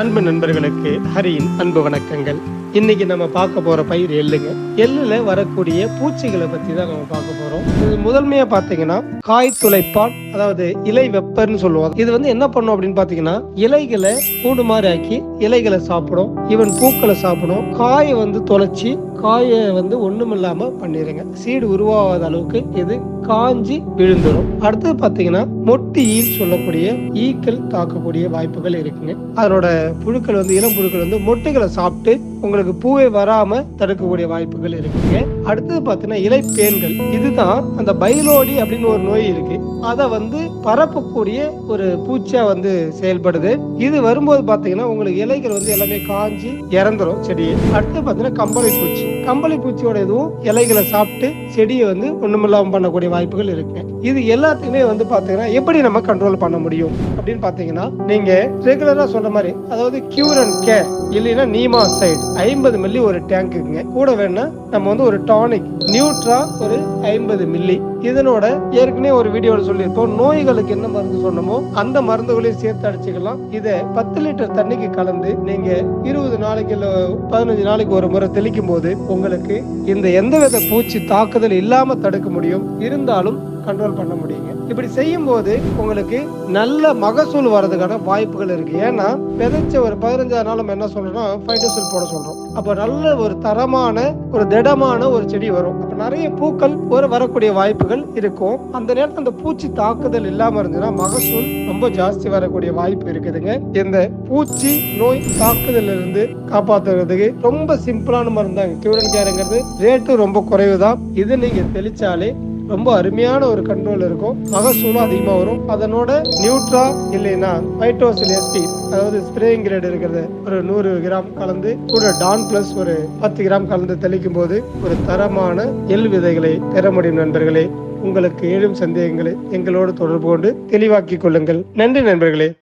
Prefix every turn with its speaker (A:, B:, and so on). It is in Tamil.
A: அன்பு நண்பர்களுக்கு ஹரியின் அன்பு வணக்கங்கள். இன்னைக்கு நம்ம பார்க்க போற பயிர் எள்ளுங்க. எள்ளுல வரக்கூடிய பூச்சிகளை பத்தி தான் நம்ம பார்க்க போறோம். இது முதன்மையா பாத்தீங்கன்னா காய் துளைப்பான் அதாவது இலை வெப்பர்னு சொல்லுவாங்க. இது வந்து என்ன பண்ணும் அப்படின்னு பாத்தீங்கன்னா இலைகளை கூடு மாதிரி ஆக்கி இலைகளை சாப்பிடும் ஈவன் பூக்களை சாப்பிடும். காயை வந்து தொலைச்சி காயை வந்து ஒண்ணுமில்லாம பண்ணிடுங்க சீடு உருவாகாத அளவுக்கு இது காஞ்சி விழுந்துடும் அடுத்தது பாத்தீங்கன்னா மொட்டு ஈல் சொல்லக்கூடிய ஈக்கள் தாக்கக்கூடிய வாய்ப்புகள் இருக்குங்க. அதனோட புழுக்கள் வந்து இளம் புழுக்கள் வந்து மொட்டுகளை சாப்பிட்டு உங்களுக்கு பூவே வராம தடுக்கக்கூடிய வாய்ப்புகள் இருக்குங்க அடுத்தது பார்த்தீங்கன்னா இலைப்பேன்கள். இதுதான் அந்த பைலோடி அப்படின்னு ஒரு நோய் இருக்கு. அதை வந்து பரப்பக்கூடிய ஒரு பூச்சியா வந்து செயல்படுது. இது வரும்போது பார்த்தீங்கன்னா உங்களுக்கு இலைகள் வந்து எல்லாமே காஞ்சி இறந்துரும் செடியை. அடுத்து பார்த்தீங்கன்னா கம்பளி பூச்சி. கம்பளி பூச்சியோட இதுவும் இலைகளை சாப்பிட்டு செடியை வந்து ஒண்ணுமில்லாம பண்ணக்கூடிய வாய்ப்புகள் இருக்கு. இது எல்லாத்தையுமே வந்து பாத்தீங்கன்னா எப்படி நம்ம கண்ட்ரோல் பண்ண முடியும் அப்படின்னு பாத்தீங்கன்னா நீங்க ரெகுலரா சொன்ன மாதிரி அதாவது கியூர் அண்ட் கேர் இல்லைன்னா நீமா சைடு ஐம்பது மில்லி ஒரு டேங்க்குங்க கூட வேணா நம்ம வந்து ஒரு டானிக் நியூட்ரா ஒரு ஐம்பது மில்லி இதனோட ஏற்கனவே ஒரு வீடியோல சொல்லியிருப்போம் நோய்களுக்கு என்ன மருந்து சொன்னமோ அந்த மருந்துகளையும் சேர்த்து அடிச்சுக்கலாம். இதை பத்து லிட்டர் தண்ணிக்கு கலந்து நீங்க இருபது நாளைக்கு இல்ல பதினஞ்சு நாளைக்கு ஒரு முறை தெளிக்கும் போது உங்களுக்கு இந்த எந்தவித பூச்சி தாக்குதல் இல்லாம தடுக்க முடியும். இருந்தாலும் கண்ட்ரோல் பண்ண முடியுங்க. இப்படி செய்யும் போது உங்களுக்கு நல்ல மகசூல் வர்றதுக்கான வாய்ப்புகள் இருக்கு. ஏன்னா விதைச்ச ஒரு பதினஞ்சாறு நாள் நம்ம என்ன சொல்றோம்னா ஃபைட்டோசில் போட சொல்றோம். அப்ப நல்ல ஒரு தரமான ஒரு திடமான ஒரு செடி வரும். அப்ப நிறைய பூக்கள் ஒரு வரக்கூடிய வாய்ப்புகள் இருக்கும். அந்த நேரத்தில் அந்த பூச்சி தாக்குதல் இல்லாம இருந்துச்சுன்னா மகசூல் ரொம்ப ஜாஸ்தி வரக்கூடிய வாய்ப்பு இருக்குதுங்க. இந்த பூச்சி நோய் தாக்குதல் இருந்து காப்பாத்துறதுக்கு ரொம்ப சிம்பிளான மருந்தாங்க. கியூரன் கேருங்கிறது ரேட்டும் ரொம்ப குறைவு தான் இது நீங்க தெளிச்சாலே ரொம்ப அருமையான ஒரு கண்ட்ரோல் இருக்கும். மகசூலும் அதிகமாக வரும். அதனோட நியூட்ரா இல்லைன்னா ஃபைட்டோசில் எஸ்பி அதாவது ஸ்ப்ரேயிங் கிரேட் இருக்கிறது ஒரு நூறு கிராம் கலந்து கூட டான் பிளஸ் ஒரு பத்து கிராம் கலந்து தெளிக்கும் போது ஒரு தரமான எள் விதைகளை பெற முடியும் நண்பர்களே. உங்களுக்கு எழும் சந்தேகங்களை எங்களோடு தொடர்பு கொண்டு தெளிவாக்கிக் கொள்ளுங்கள். நன்றி நண்பர்களே.